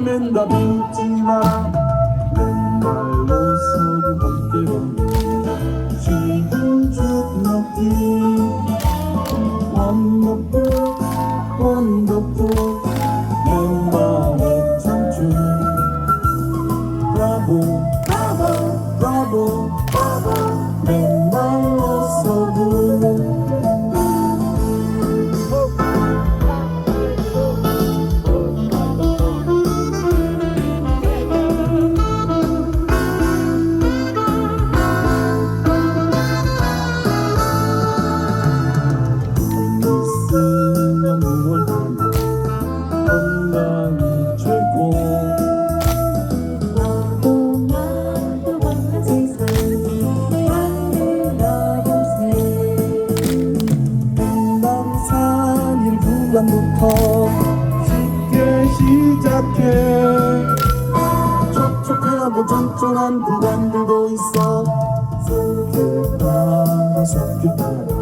맨다 비웃지 마라 맨발로 서고 함께라 건강이 최고 너도 나도 만난 세상 만들어보세 난 3일 구간부터 쉽게 시작해 촉촉하고 쫀쫀한 구간들도 있어. 손길 따라 손길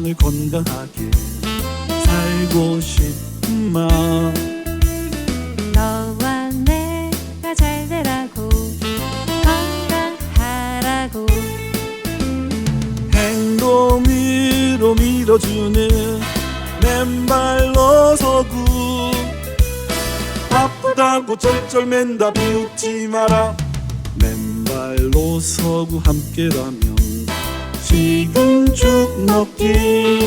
세상을 건강하게 살고 싶은 마음 너와 내가 잘 되라고 건강하라고. 행동으로 밀어주는 맨발로 서구. 아프다고 쩔쩔맨다 비웃지 마라. 맨발로 서구 함께라면 지금 쭉 넘기